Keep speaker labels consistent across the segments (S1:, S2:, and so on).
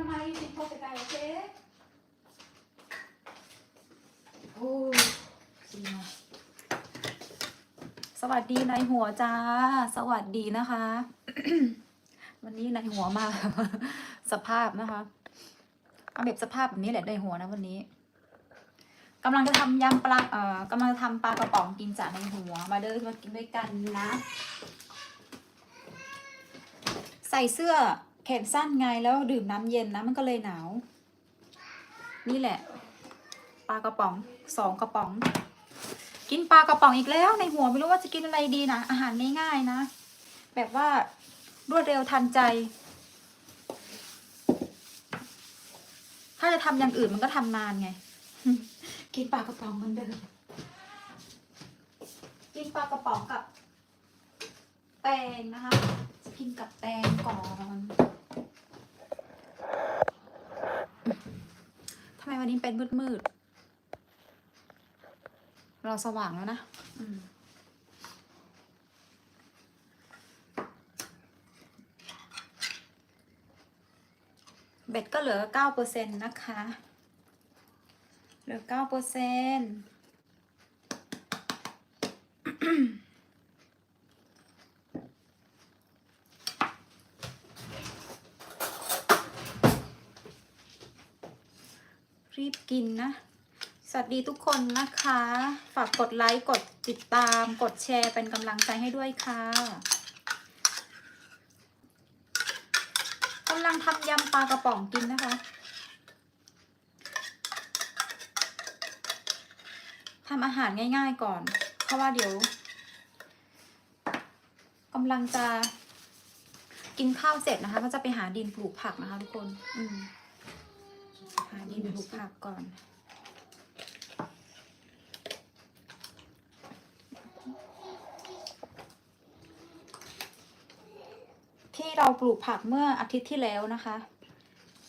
S1: เข้าไปไกลโอเคโอ้สีมาสวัสดีนายหัวจ้า สวัสดีนะคะ วันนี้นายหัวมา สภาพนะคะเอาแบบสภาพแบบนี้แหละนายหัวนะวันนี้กำลังจะทำยำปลาเอ่อกำลังจะทำปลากระป๋องกินจากในายหัว มาเดินมากินด้วยกันนะ ใส่เสื้อ แขนสั้นไงแล้วดื่มน้ำเย็นนะมันก็เลยหนาว นี่แหละปลากระป๋องสองกระป๋อง กินปลากระป๋องอีกแล้ว ในหัวไม่รู้ว่าจะกินอะไรดีนะอาหารง่ายๆนะ แบบว่ารวดเร็วทันใจ ถ้าจะทำอย่างอื่นมันก็ทำนานไง กินปลากระป๋องเหมันเดิมกินปลากระป๋องกับแตงนะคะ จะกินกับแตงก่อนทำไม วันนี้เป็นมืดๆเราสว่างแล้วนะเบ็ดก็เหลือเก้าเปอร์เซ็นต์นะคะ เหลือเก้าเปอร์เซ็นต์รีบ กินนะ สวัสดีทุกคนนะคะ ฝากกดไลค์กดติดตามกดแชร์เป็นกำลังใจให้ด้วยค่ะกำลังทำยำปลากระป๋องกินนะคะทำอาหารง่ายๆก่อน เพราะว่าเดี๋ยวกำลังจะกินข้าวเสร็จนะคะ ก็จะไปหาดินปลูกผักนะคะทุกคน อืม หาดินปลูกผักก่อน ที่เราปลูกผักเมื่ออาทิตย์ที่แล้วนะคะ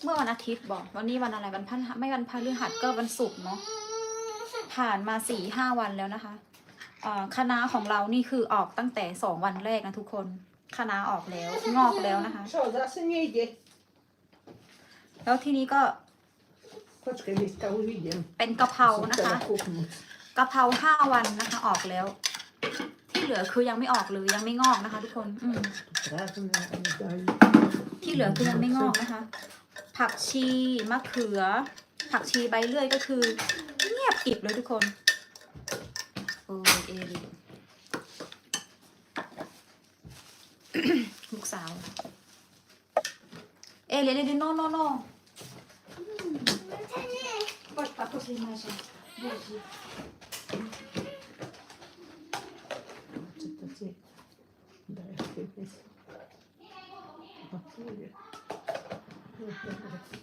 S1: เมื่อวันอาทิตย์บอกวันนี้วันอะไรวันพันไม่วันพฤหัสก็วันศุกร์เนาะผ่านมาสี่ห้าวันแล้วนะคะเอ่อคณะของเรานี่คือออกตั้งแต่สองวันแรกนะทุกคนคณะออกแล้วงอกแล้วนะคะ
S2: Co, zase nejde.
S1: แล้วทีนี้ก็
S2: Počkej, dneska už idem.
S1: เป็นกะเพรา
S2: Musím
S1: นะคะ
S2: teda kúknúť.
S1: กะเพราห้าวันนะคะ ออกแล้ว ที่เหลือคือยังไม่ออกเลยยังไม่งอกนะคะ ทุกคนอืม
S2: Prázdne ani dajú.
S1: ที่เหลือคือยังไม่งอกนะคะ ผักชีมะเขือ ผักชีใบเลื่อยก็คือ เงียบกริบเลยทุกคนโอ้ยเอริ ลูกสาว เอริเอริโนโนโน กดปักโคซิมาใช่
S2: Čo to ti daj keď A tu je. No, dobre.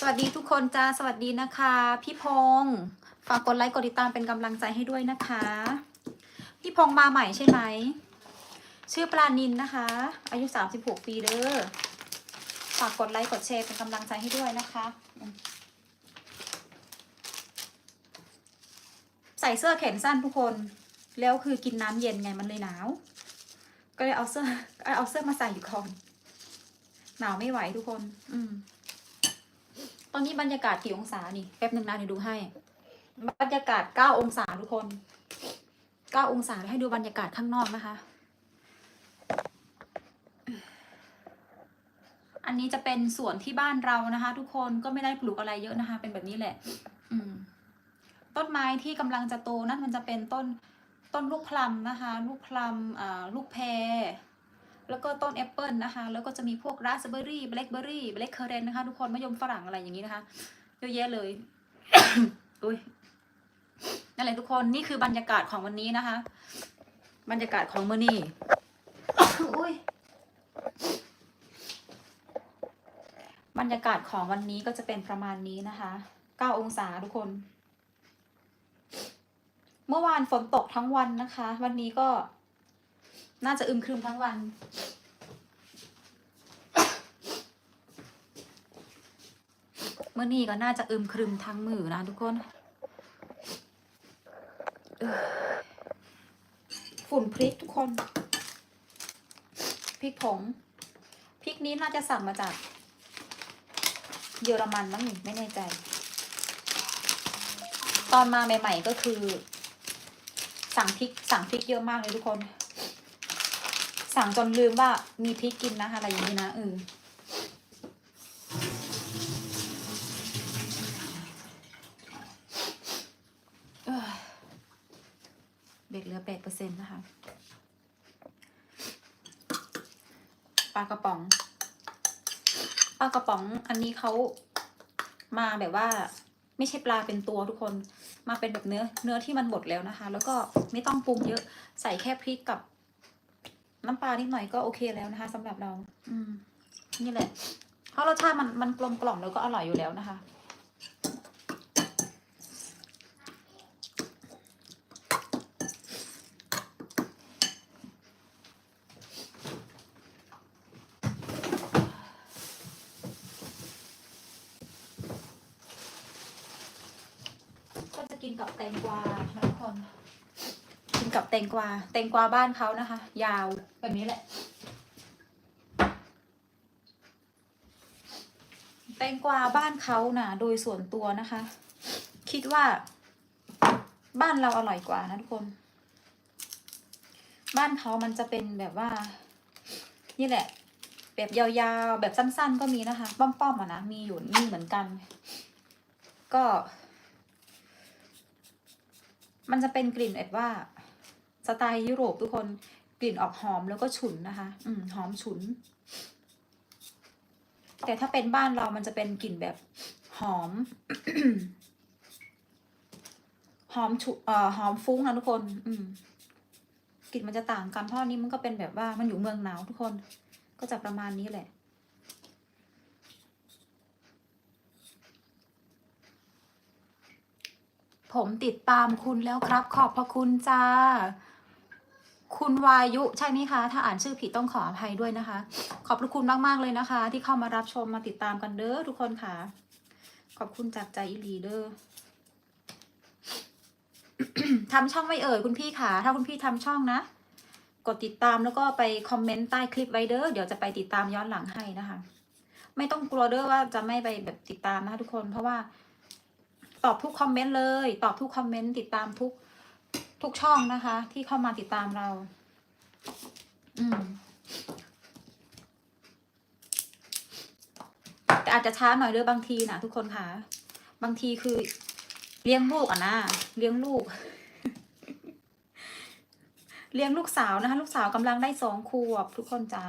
S1: สวัสดีทุก คนจ้าสวัสดีนะคะ พี่พงศ์ฝากกดไลค์กดติดตามเป็นกำลังใจให้ด้วยนะคะ พี่พงศ์มาใหม่ใช่ไหม ชื่อปลานินนะคะ อายุ 36 ปีเด้อฝากกดไลค์กดแชร์เป็นกำลังใจให้ด้วยนะคะ ใส่เสื้อแขนสั้นทุกคน แล้วคือกินน้ำเย็นไงมันเลยหนาว ก็เลยเอาเสื้อเอาเสื้อมาใส่อยู่ก่อนหนาวไม่ไหวทุกคน อืม อนนี้บรรยากาศกี่องศานี่แป๊บหนึ่งนะเดี๋ยวดูให้ บรรยากาศเก้าองศาทุกคนเก้าองศาให้ดูบรรยากาศข้างนอกนะคะ อันนี้จะเป็นสวนที่บ้านเรานะคะ ทุกคนก็ไม่ได้ปลูกอะไรเยอะนะคะ เป็นแบบนี้แหละ อืม ต้นไม้ที่กำลังจะโตนั่นมันจะเป็นต้นต้นลูกพลัมนะคะ ลูกพลัมอ่าลูกแพร แล้วก็ต้นแอปเปิลนะคะ แล้วก็จะมีพวกราสเบอร์รี่แบล็คเบอร์รี่แบล็คเคอร์เรนนะคะทุกคนมะยมฝรั่งอะไรอย่างนี้นะคะเยอะแยะเลยอุ้ยนั่นแหละทุกคนนี่คือบรรยากาศของวันนี้นะคะ บรรยากาศของเมื่อนี่อุ้ยบรรยากาศของวันนี้ก็จะเป็นประมาณนี้นะคะเก้าองศาทุกคน เมื่อวานฝนตกทั้งวันนะคะ วันนี้ก็ น่าจะอึมครึมทั้งวัน เมื่อนี้ก็น่าจะอึมครึมทั้งมือนะทุกคน ฝุ่นพริกทุกคน พริกผง พริกนี้น่าจะสั่งมาจาก เยอรมันมั้งนี่ไม่แน่ใจ ตอนมาใหม่ ๆ ก็คือ สั่งพริกสั่งพริกเยอะมากเลยทุกคน สั่งจนลืมว่ามีพริกกินนะคะอะไรอย่างนี้นะเออเบ็ดเหลือแปดเปอร์เซ็นต์นะคะปลากระป๋องปลากระป๋องอันนี้เขามาแบบว่าไม่ใช่ปลาเป็นตัวทุกคนมาเป็นแบบเนื้อเนื้อที่มันบดแล้วนะคะ แล้วก็ไม่ต้องปรุงเยอะใส่แค่พริกกับ น้ำปลานิดหน่อยก็โอเคแล้วนะคะสำหรับเรา อืม นี่แหละ เพราะรสชาติมันมันกลมกล่อมแล้วก็อร่อยอยู่แล้วนะคะ ก็จะกินกับแตงกวาทุกคน กับแตงกวา แตงกวาบ้านเขานะคะ ยาวแบบนี้แหละ แตงกวาบ้านเขานะ่ะ โดยส่วนตัวนะคะ คิดว่า บ้านเราอร่อยกว่านะทุกคน บ้านเขามันจะเป็นแบบว่า นี่แหละ แบบยาวๆ แบบสั้นๆ ก็มีนะคะ ป้อมๆอะนะ มีอยู่นี่เหมือนกัน ก็มันจะเป็นกลิ่นแบบว่า สไตล์ยุโรปทุกคนกลิ่นออกหอมแล้วก็ฉุนนะคะ อืมหอมฉุน แต่ถ้าเป็นบ้านเรามันจะเป็นกลิ่นแบบหอม หอมฉุเอ่อหอมฟุ้งนะทุกคน อืมกลิ่นมันจะต่างกันเพราะนนี้มันก็เป็นแบบว่ามันอยู่เมืองหนาวทุกคน ก็จะประมาณนี้แหละ ผมติดตามคุณแล้วครับ ขอบพระคุณจ้า คุณวายุใช่ไหมคะ ถ้าอ่านชื่อผิดต้องขออภัยด้วยนะคะ ขอบพระคุณมากๆเลยนะคะ ที่เข้ามารับชมมาติดตามกันเด้อทุกคนค่ะ ขอบคุณจากใจอีลีเด้อทำช่องไม่เอ่ยคุณพี่ค่ะ ถ้าคุณพี่ทำช่องนะ กดติดตามแล้วก็ไปคอมเมนต์ใต้คลิปไว้เด้อเดี๋ยวจะไปติดตามย้อนหลังให้นะคะ ไม่ต้องกลัวเด้อว่าจะไม่ไปแบบติดตามนะคะทุกคน เพราะว่า ตอบทุกคอมเมนต์เลย ตอบทุกคอมเมนต์ติดตามทุก ทุกช่องนะคะ ที่เข้ามาติดตามเรา อืมแต่อาจจะช้าหน่อยเด้อบางทีนะทุกคนค่ะ บางทีคือเลี้ยงลูกอะนะเลี้ยงลูก เลี้ยงลูกสาวนะคะ ลูกสาวกำลังได้สองขวบ ทุกคนจ๋า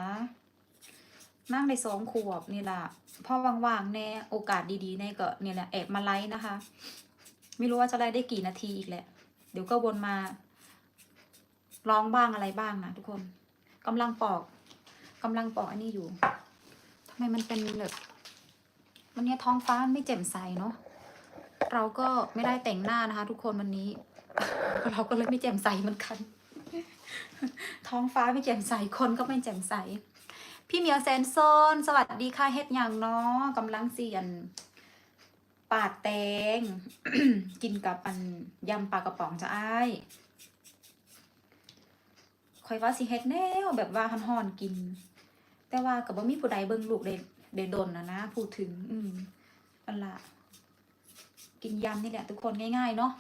S1: นั่งได้สองขวบนี่แหละพ่อว่างๆแน่โอกาสดีๆแน่ก็เนี่ยแหละแอบมาไลฟ์นะคะ ไม่รู้ว่าจะไลฟ์ได้กี่นาทีอีกแหละ เดี๋ยวก็วนมา ร้องบ้างอะไรบ้างนะทุกคนกำลังปอกกำลังปอกอันนี้อยู่ทำไมมันเป็นแบบวันนี้ท้องฟ้าไม่แจ่มใสเนาะเราก็ไม่ได้แต่งหน้านะคะ ทุกคนวันนี้ เราก็เลยไม่แจ่มใสเหมือนกัน ท้องฟ้าไม่แจ่มใสคนก็ไม่แจ่มใส พี่เหมียวแซนโซน สวัสดีค่ะเฮ็ดอย่างเนาะกำลังเสียน ปาดแตง กินกับอันยำปลากระป๋องจะอ้ายคอยว่าสิเฮ็ดแนวแบบว่าห่อนๆกิน แต่ว่ากับบ่มีผู้ใดเบิ่งลูกเด็ดเด็ดดนนะนะพูดถึง อืมอันละกินยำนี่แหละ ทุกคนง่ายๆเนาะ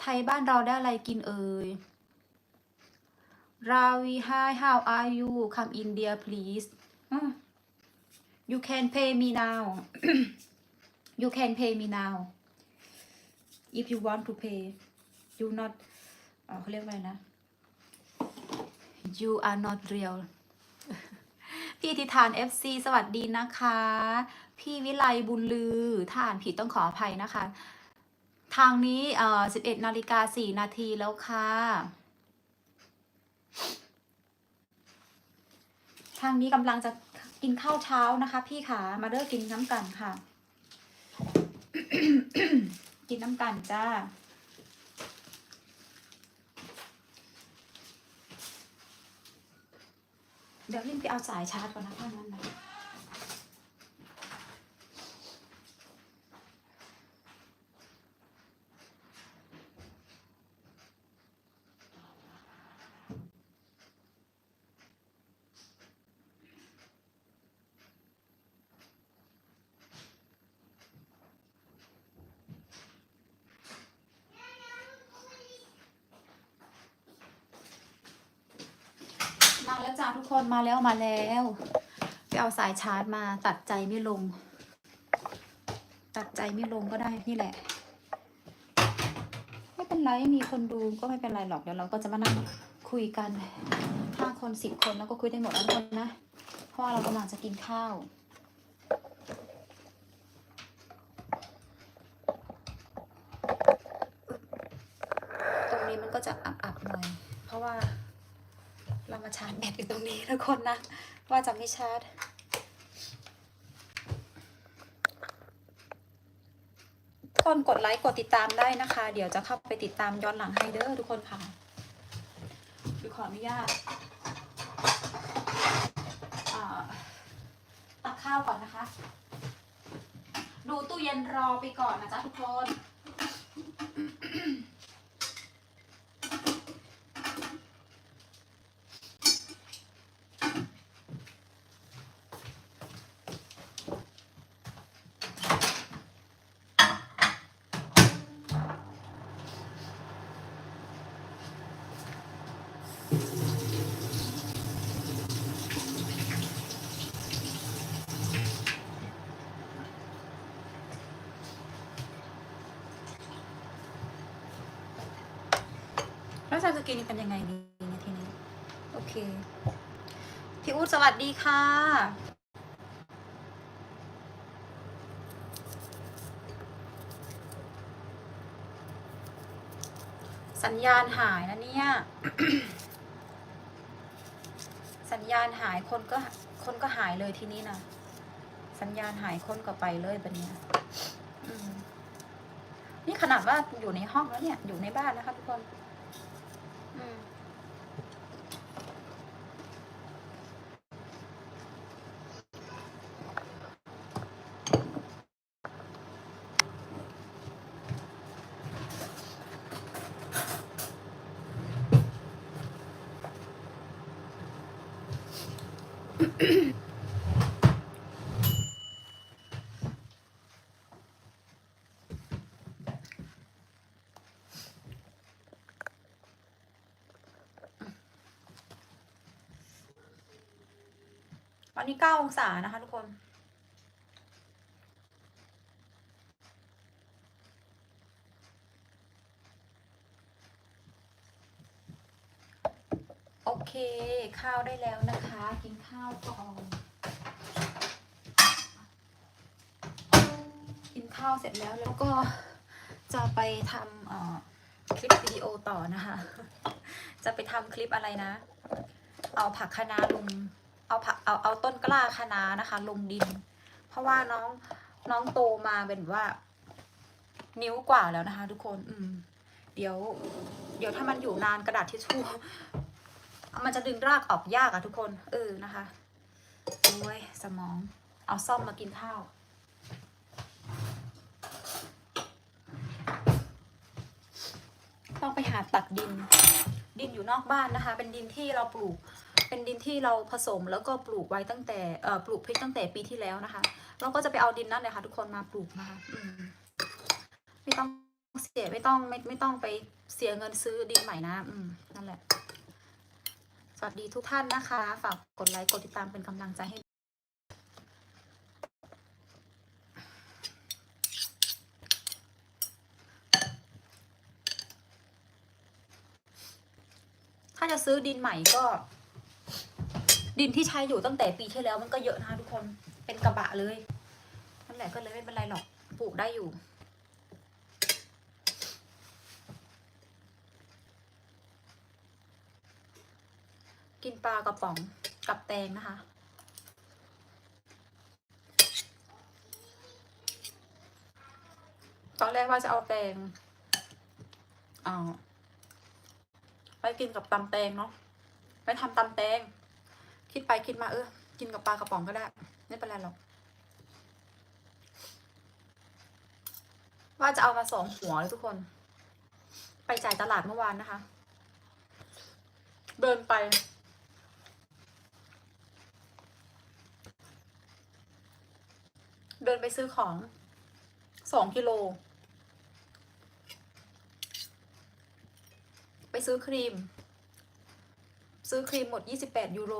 S1: ไทยบ้านเราได้อะไรกินเอ่ย Ravi hi how are you come India please you can pay me now you can pay me now if you want to pay you not เขาเรียกว่าอะไรนะ you are not real พี่ทิธาน FC สวัสดีนะคะ พี่วิไลบุญลือถ้าอ่านผิดต้องขออภัยนะคะ ทางนี้เอ่อ11นาฬิกา4นาทีแล้วค่ะ ทางนี้กำลังจะกินข้าวเช้านะคะ พี่ขามาเด้อกินน้ำกันค่ะ กินน้ำตาลจ้า เดี๋ยวลินไปเอาสายชาร์จก่อนนะพ่อนั้นนะ แล้วจ้าทุกคนมาแล้วมาแล้วไปเอาสายชาร์จมาตัดใจไม่ลง ตัดใจไม่ลงก็ได้นี่แหละ ไม่เป็นไรมีคนดูก็ไม่เป็นไรหรอกเดี๋ยวเราก็จะมานั่งคุยกันห้าคนสิบคนแล้วก็คุยได้หมดแล้วทุกคนนะ เพราะว่าเรากำลังจะกินข้าว ตรงนี้มันก็จะอับๆหน่อย เพราะว่าเรามาชาร์จแบตอยู่ตรงนี้ทุก คนนะ ว่าจะไม่ชาร์จทุกคนกดไลค์กดติดตามได้นะคะ เดี๋ยวจะเข้าไปติดตามย้อนหลังให้เด้อทุกคนค่ะดูขออนุญาตตักข้าวก่อนนะคะ ดูตู้เย็นรอไปก่อนนะจ๊ะทุกคน แล้วเราจะกินกันยังไงดีเนี่ยทีนี้ โอเค พี่อู๊ดสวัสดีค่ะ สัญญาณหายนะเนี่ย สัญญาณหายคนก็คนก็หายเลยทีนี้นะสัญญาณหายคนก็ไปเลยแบบนี้ยนี่ขนาดว่าอยู่ในห้องแล้วเนี่ย อยู่ในบ้านนะคะทุกคน วันนี้เก้าองศานะคะทุกคนโอเค ข้าวได้แล้วนะคะ กินข้าวก่อนกินข้าวเสร็จแล้วแล้วก็จะไปทำคลิปวิดีโอต่อนะคะ จะไปทำคลิปอะไรนะ เอาผักคะน้าลง เอาผักเอาเอาต้นกล้าคะน้านะคะ ลงดิน เพราะว่าน้องน้องโตมาเป็นว่า นิ้วกว่าแล้วนะคะ ทุกคน อืม เดี๋ยว เดี๋ยวถ้ามันอยู่นานกระดาษทิชชู่มันจะดึงรากออกยากอะทุกคน เออนะคะโอ้ยสมอง เอาซ่อมมากินข้าวต้องไปหาตักดิน ดินอยู่นอกบ้านนะคะ เป็นดินที่เราปลูก เป็นดินที่เราผสมแล้วก็ปลูกไว้ตั้งแต่เอ่อปลูกพริกตั้งแต่ปีที่แล้วนะคะ เราก็จะไปเอาดินนั่นเลยค่ะ ทุกคนมาปลูกนะคะมไม่ต้องเสียไม่ต้องไม่ไม่ต้องไปเสียเงินซื้อดินใหม่นะ อืมนั่นแหละ สวัสดีทุกท่านนะคะ ฝากกดไลค์กดติดตามเป็นกำลังใจให้ถ้าจะซื้อดินใหม่ก็ ดินที่ใช้อยู่ตั้งแต่ปีที่แล้วมันก็เยอะนะคะทุกคนเป็นกระบะเลยนั่นแหละก็เลยไม่เป็นไรหรอกปลูกได้อยู่กินปลากระป๋องกับแตงนะคะ ตอนแรกว่าจะเอาแตงเอาไปกินกับตำแตงเนาะ ไปทำตำแตง คิดไปคิดมาเออ กินกับปลากระป๋องก็ได้ ไม่เป็นไรหรอก ว่าจะเอามาสองหัวเลยทุกคน ไปจ่ายตลาดเมื่อวานนะคะ เดินไปเดินไปซื้อของสองกิโล ไปซื้อครีม ซื้อครีมหมด28ยูโร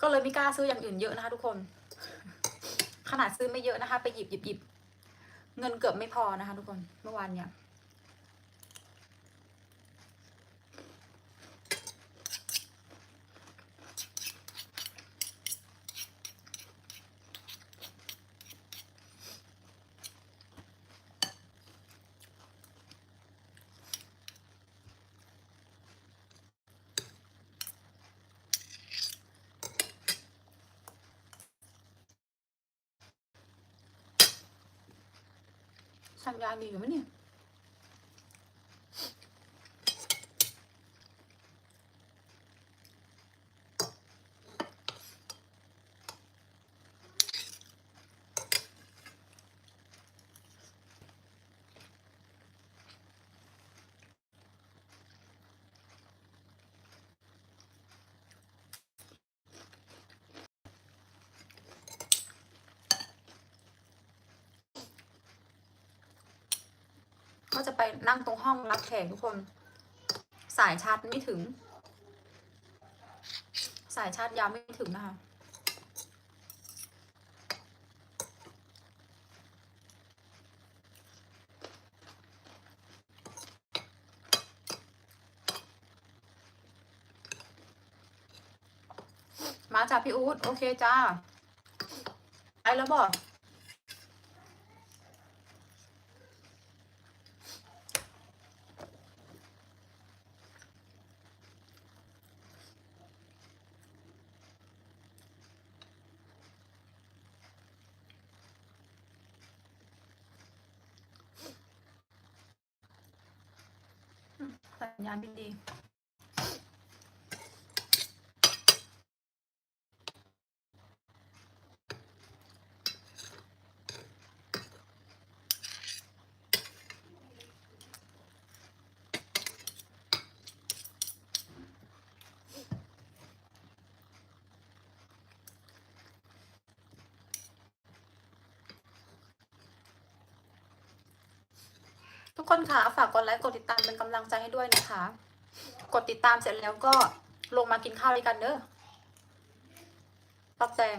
S1: ก็เลยไม่กล้าซื้ออย่างอื่นเยอะนะคะทุกคน ขนาดซื้อไม่เยอะนะคะ ไปหยิบหยิบหยิบเงินเกือบไม่พอนะคะ ทุกคนเมื่อวานเนี่ย สัญญาณดีอ ก็จะไปนั่งตรงห้องรับแขกทุกคน สายชาร์จไม่ถึง สายชาร์จยาวไม่ถึงนะคะมาจากพี่อู๊ดโอเคจ้าไปแล้วบอก สัญญาณไม่ดี ทุก คนค่ะฝากกดไลค์กดติดตามเป็นกำลังใจให้ด้วยนะคะ กดติดตามเสร็จแล้วก็ลงมากินข้าวด้วยกันเด้อปักแตง